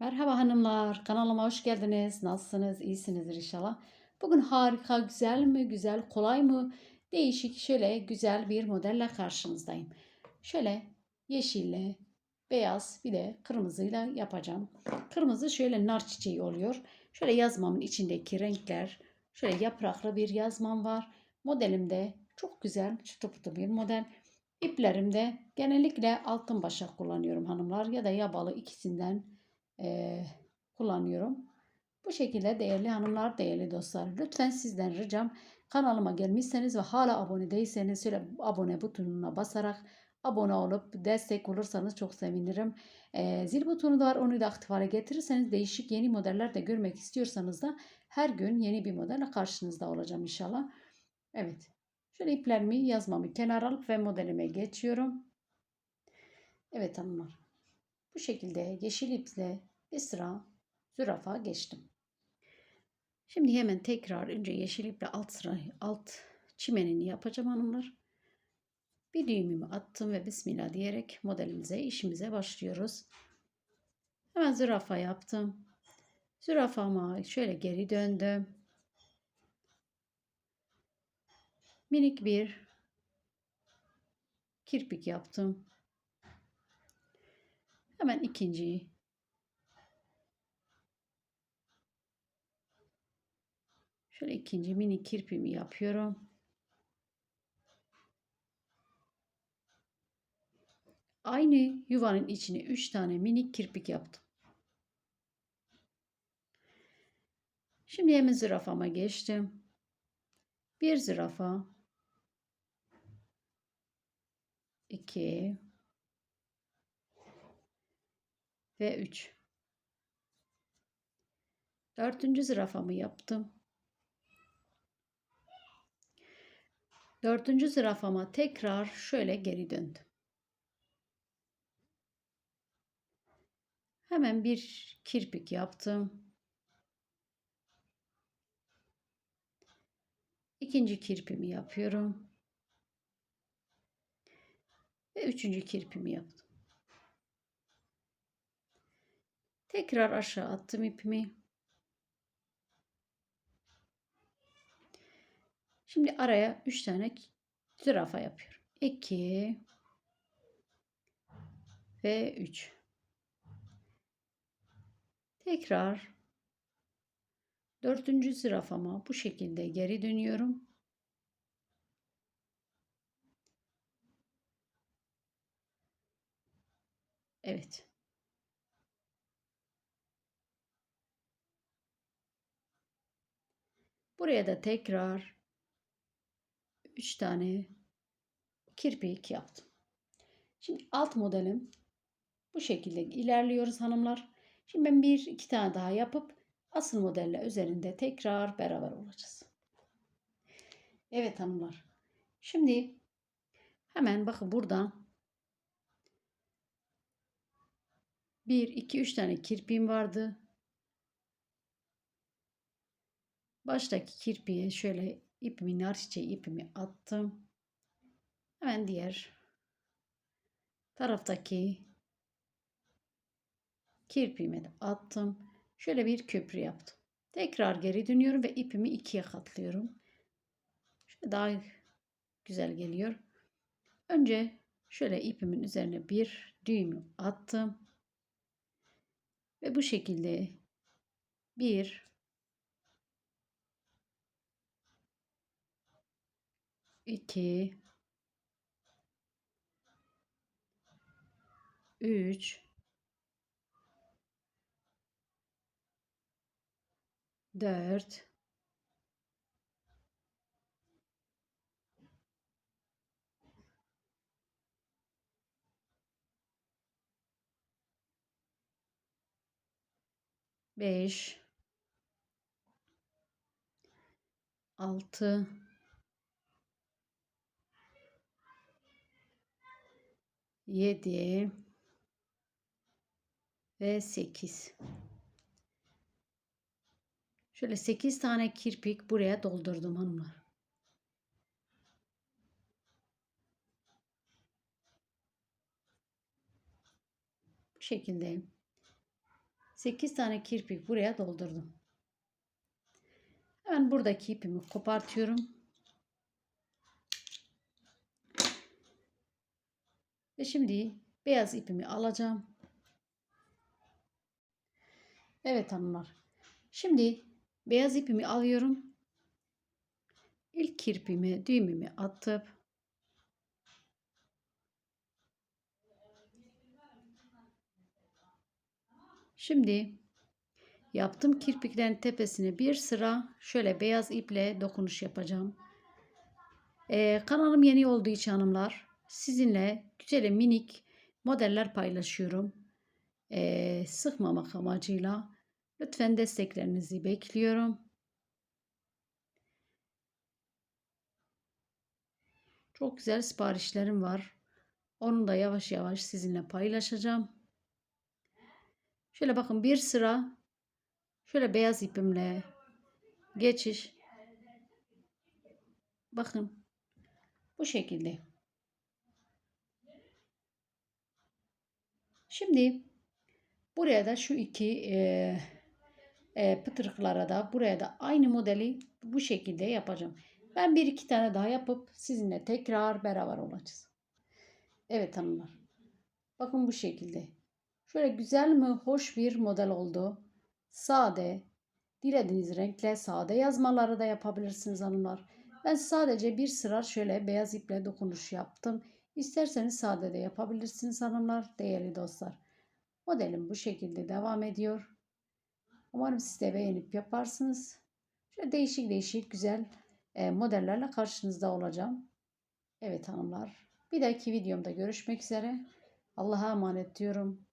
Merhaba hanımlar, kanalıma hoş geldiniz. Nasılsınız? İyisinizdir inşallah. Bugün harika, güzel mi, güzel, kolay mı, değişik, şöyle güzel bir modelle karşınızdayım. Şöyle yeşille, beyaz bir de kırmızıyla yapacağım. Kırmızı şöyle nar çiçeği oluyor. Şöyle yazmamın içindeki renkler, şöyle yapraklı bir yazmam var. Modelimde çok güzel, çıtı pıtı bir model. İplerimde genellikle altın başak kullanıyorum hanımlar ya da yabalı ikisinden eee, kullanıyorum. Bu şekilde değerli hanımlar, değerli dostlar. Lütfen sizden ricam kanalıma gelmişseniz ve hala abone değilseniz şöyle abone butonuna basarak abone olup destek olursanız çok sevinirim. Eee, zil butonu da var onu da aktif hale getirirseniz değişik yeni modeller de görmek istiyorsanız da her gün yeni bir modelle karşınızda olacağım inşallah. Evet. Şöyle iplerimi yazmamı kenara alıp ve modelime geçiyorum. Evet hanımlar. Bu şekilde yeşil iple bir sıra zürafa geçtim. Şimdi hemen tekrar önce yeşil iple alt sıra alt çimenini yapacağım hanımlar. Bir düğümümü attım ve bismillah diyerek modelimize işimize başlıyoruz. Hemen zürafa yaptım. Zürafama şöyle geri döndüm. Minik bir kirpik yaptım. Hemen ikinciyi şöyle ikinci mini kirpimi yapıyorum. Aynı yuvanın içine 3 tane minik kirpik yaptım. Şimdi hemen zürafama geçtim. Bir zürafa 2 ve 3. Dördüncü zürafamı yaptım. Dördüncü zürafama tekrar şöyle geri döndüm. Hemen bir kirpik yaptım. İkinci kirpimi yapıyorum. Ve üçüncü kirpimi yaptım. Tekrar aşağı attım ipimi. Şimdi araya 3 tane zürafa yapıyorum. 2 ve 3. Tekrar dördüncü zürafama bu şekilde geri dönüyorum. Evet. Buraya da tekrar 3 tane kirpik yaptım. Şimdi alt modelim bu şekilde ilerliyoruz hanımlar. Şimdi ben bir iki tane daha yapıp asıl modelle üzerinde tekrar beraber olacağız. Evet hanımlar. Şimdi hemen bakın buradan 1 2 3 tane kirpiğim vardı. Baştaki kirpiğe şöyle ipimi nar çiçeği ipimi attım. Hemen diğer taraftaki kirpiğime de attım. Şöyle bir köprü yaptım. Tekrar geri dönüyorum ve ipimi ikiye katlıyorum. Şöyle daha güzel geliyor. Önce şöyle ipimin üzerine bir düğümü attım. Ve bu şekilde bir 2 3 4 5 6 7 ve 8. Şöyle 8 tane kirpik buraya doldurdum hanımlar. Bu şekilde 8 tane kirpik buraya doldurdum. Hemen buradaki ipimi kopartıyorum. Ve şimdi beyaz ipimi alacağım. Evet hanımlar. Şimdi beyaz ipimi alıyorum. İlk kirpimi, düğümümü atıp Şimdi yaptığım kirpiklerin tepesine bir sıra şöyle beyaz iple dokunuş yapacağım. Ee, kanalım yeni olduğu için hanımlar sizinle güzel minik modeller paylaşıyorum. Ee, sıkmamak amacıyla lütfen desteklerinizi bekliyorum. Çok güzel siparişlerim var. Onu da yavaş yavaş sizinle paylaşacağım. Şöyle bakın bir sıra şöyle beyaz ipimle geçiş. Bakın bu şekilde. Şimdi buraya da şu iki e, e, pıtırıklara da buraya da aynı modeli bu şekilde yapacağım. Ben bir iki tane daha yapıp sizinle tekrar beraber olacağız. Evet hanımlar. Bakın bu şekilde. Şöyle güzel mi hoş bir model oldu. Sade. Dilediğiniz renkle sade yazmaları da yapabilirsiniz hanımlar. Ben sadece bir sıra şöyle beyaz iple dokunuş yaptım. İsterseniz sade de yapabilirsiniz hanımlar, değerli dostlar. Modelim bu şekilde devam ediyor. Umarım siz de beğenip yaparsınız. Şöyle değişik değişik güzel e, modellerle karşınızda olacağım. Evet hanımlar. Bir dahaki videomda görüşmek üzere. Allah'a emanet diyorum.